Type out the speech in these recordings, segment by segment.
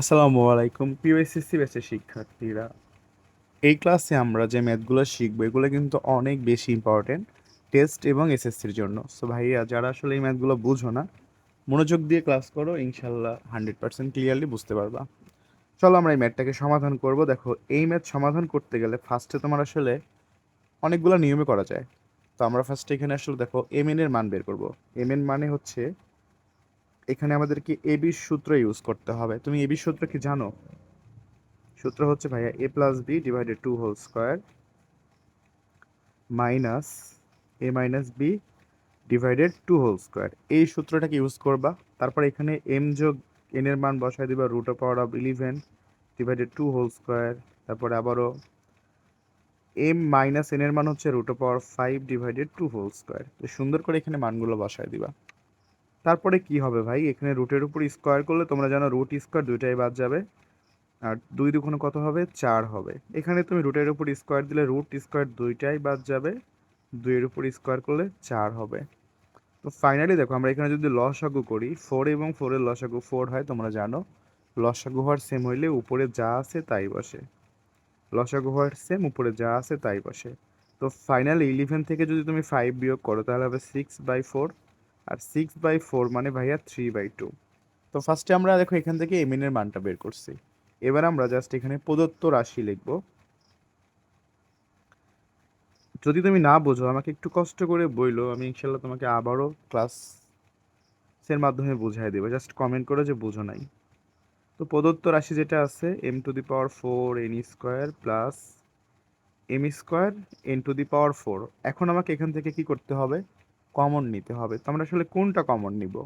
আসসালামু আলাইকুম। পিওএসএসসি ব্যাচের শিক্ষার্থীরা, এই ক্লাসে আমরা যে ম্যাথগুলো শিখব, এগুলো কিন্তু অনেক বেশি ইম্পর্টেন্ট টেস্ট এবং এসএসসির জন্য। সো ভাইয়া, যারা আসলে এই ম্যাথগুলো বুঝো না, মনোযোগ দিয়ে ক্লাস করো ইনশাল্লাহ হান্ড্রেড পার্সেন্ট ক্লিয়ারলি বুঝতে পারবা। চলো আমরা এই ম্যাথটাকে সমাধান করব। দেখো, এই ম্যাথ সমাধান করতে গেলে ফার্স্টে তোমার আসলে অনেকগুলো নিয়মে করা যায়। তো আমরা ফার্স্টে এখানে আসলে দেখো এম এর মান বের করব। এম এন মানে হচ্ছে এখানে আমাদেরকে এবির সূত্র ইউজ করতে হবে। তুমি এবির সূত্র কি জানো? সূত্র হচ্ছে ভাইয়া A plus B divided two whole square minus A minus B divided two whole square এই সূত্রটাকে ইউজ করবা? তারপর এখানে এম যোগ এন এর মান বসায় দিবা root of power of eleven divided two whole square তারপরে আবারও এম মাইনাস এন এর মান হচ্ছে root of power five divided two whole square তো সুন্দর করে এখানে মানগুলো বসায় দিবা। তারপরে কি হবে ভাই? এখানে রুটের উপর স্কোয়ার করলে তোমরা জানো রুট স্কোয়ার দুইটাই বাদ যাবে। আর দুই দুগুণে কত হবে? চার হবে। এখানে তুমি রুটের উপর স্কোয়ার দিলে রুট স্কোয়ার দুইটাই বাদ যাবে। দুইয়ের উপর স্কোয়ার করলে চার হবে। তো ফাইনালি দেখো, আমরা এখানে যদি লসাগু করি ফোর এবং ফোরের লসাগু ফোর হয়, তোমরা জানো লসাগু হওয়ার সেম হইলে উপরে যা আছে তাই বসে। লসাগু হওয়ার সেম উপরে যা আছে তাই বসে। তো ফাইনালি ইলেভেন থেকে যদি তুমি ফাইভ বিয়োগ করো, তাহলে হবে সিক্স বাই ফোর আর সিক্স বাই ফোর মানে ভাইয়া থ্রি বাই টু তো ফার্স্টে আমরা দেখো এখান থেকে এমিন এর মানটা বের করছি। এবার আমরা জাস্ট এখানে প্রদত্ত রাশি লিখব। যদি তুমি না বোঝো, আমাকে একটু কষ্ট করে বইলো, আমি ইনশাল্লাহ তোমাকে আবারও ক্লাসের মাধ্যমে বুঝাই দেবো। জাস্ট কমেন্ট করে যে বোঝো নাই। তো প্রদত্ত রাশি যেটা আছে M to the power four N square plus M square N to the power four এখন আমাকে এখান থেকে কি করতে হবে? কমন নিতে হবে। তো আমরা আসলে কোনটা কমন নিব?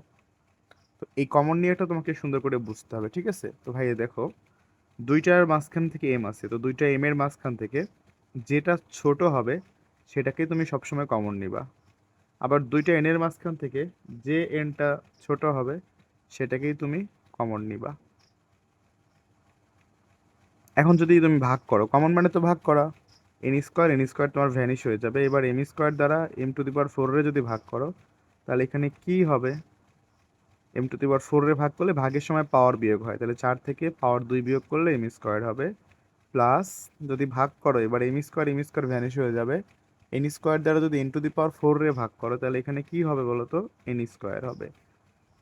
তো এই কমন নিয়েটা তোমাকে সুন্দর করে বুঝতে হবে, ঠিক আছে? তো ভাইয়া দেখো, দুইটার মাঝখান থেকে এম আছে। তো দুইটা এম এর মাঝখান থেকে যেটা ছোট হবে সেটাকে তুমি সবসময় কমন নিবা। আবার দুইটা এনের মাঝখান থেকে যে এনটা ছোট হবে, সেটাকেই তুমি কমন নিবা। এখন যদি তুমি ভাগ করো কমন মানে তো ভাগ করা। এন স্কোয়ার এন স্কোয়ার তোমার ভ্যানিশ হয়ে যাবে। এবার এম স্কোয়ার দ্বারা এম টু দি পাওয়ার ফোরে যদি ভাগ করো, তাহলে এখানে কি হবে? এম টু দি পাওয়ার ফোরে ভাগ করলে ভাগের সময় পাওয়ার বিয়োগ হয়। তাহলে চার থেকে পাওয়ার দুই বিয়োগ করলে এম স্কোয়ার হবে। প্লাস যদি ভাগ করো, এবার M square M square vanish হয়ে যাবে। এন স্কোয়ার দ্বারা যদি এন টু দি পাওয়ার ফোরে ভাগ করো, তাহলে এখানে কি হবে বলো তো এন স্কোয়ার হবে।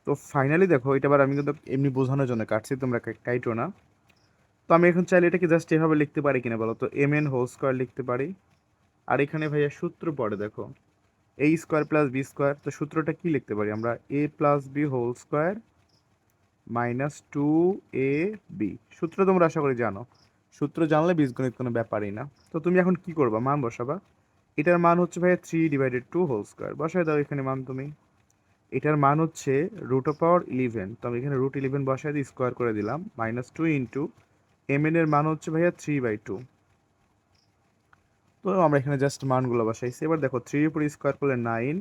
তো ফাইনালি দেখো, এটা আবার আমি কিন্তু এমনি বোঝানোর জন্য কাটছি, তোমরা কাইটো না। তো আমি এখন চাইলে এটাকে জাস্ট এভাবে লিখতে পারি কিনা বলো? তো এম এন হোল স্কোয়ার লিখতে পারি। আর এখানে ভাইয়া সূত্র পড়ে দেখো। A square plus B square তো সূত্রটা কি লিখতে পারি আমরা? A plus B whole square minus two A B সূত্র তোমরা আশা করি জানো। সূত্র জানলে বীজগণিত কোনো ব্যাপারই না। তো তুমি এখন কি করবা? মান বসাবা। এটার মান হচ্ছে ভাইয়া three divided two whole square বসায় দাও এখানে মান তুমি। এটার মান হচ্ছে রুট অফ পাওয়ার ইলেভেন তো আমি এখানে রুট ইলেভেন বসায় দিয়ে স্কোয়ার করে দিলাম। মাইনাস টু ইন্টু এম এর মান হচ্ছে ভাইয়া থ্রি বাই টু তো আমরা এখানে জাস্ট মানগুলো বসাইছি। এবার দেখো থ্রির উপর স্কোয়ার করলে নাইন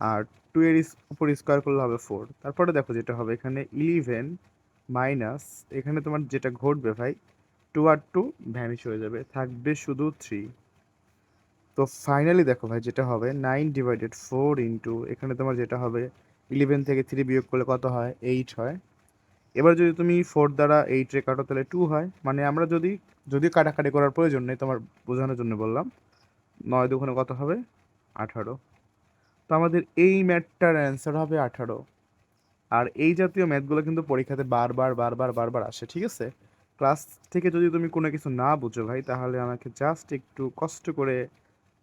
আর টু এর উপর স্কোয়ার করলে হবে ফোর তারপরে দেখো যেটা হবে এখানে ইলেভেন মাইনাস এখানে তোমার যেটা ঘটবে ভাই টু আর টু ভ্যানিশ হয়ে যাবে, থাকবে শুধু থ্রি তো ফাইনালি দেখো ভাই যেটা হবে নাইন ডিভাইডেড ফোর ইন্টু এখানে তোমার যেটা হবে ইলেভেন থেকে থ্রি বিয়োগ করলে কত হয়? এইট হয়। এবার যদি তুমি ফোর দ্বারা এইট রে কাটো, তাহলে টু হয়। মানে আমরা যদি যদি কাটাকাটি করার প্রয়োজন নেই, তোমার বোঝানোর জন্য বললাম। নয় দুগুণে কত হবে? আঠারো। তো আমাদের এই ম্যাথটার অ্যান্সার হবে আঠারো। আর এই জাতীয় ম্যাথগুলো কিন্তু পরীক্ষাতে বারবার বারবার বারবার আসে, ঠিক আছে? ক্লাস থেকে যদি তুমি কোনো কিছু না বুঝো ভাই, তাহলে আমাকে জাস্ট একটু কষ্ট করে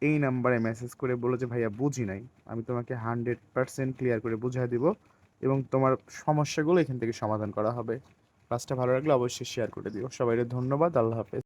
এই নাম্বারে মেসেজ করে বলো যে, ভাইয়া, বুঝি নাই। আমি তোমাকে হান্ড্রেড পার্সেন্ট ক্লিয়ার করে বুঝিয়ে দিব। এবং তোমার সমস্যাগুলো এখান থেকে সমাধান করা হবে। ক্লাসটা ভালো লাগলে অবশ্যই শেয়ার করে দিও। সবাইকে ধন্যবাদ। আল্লাহ হাফেজ।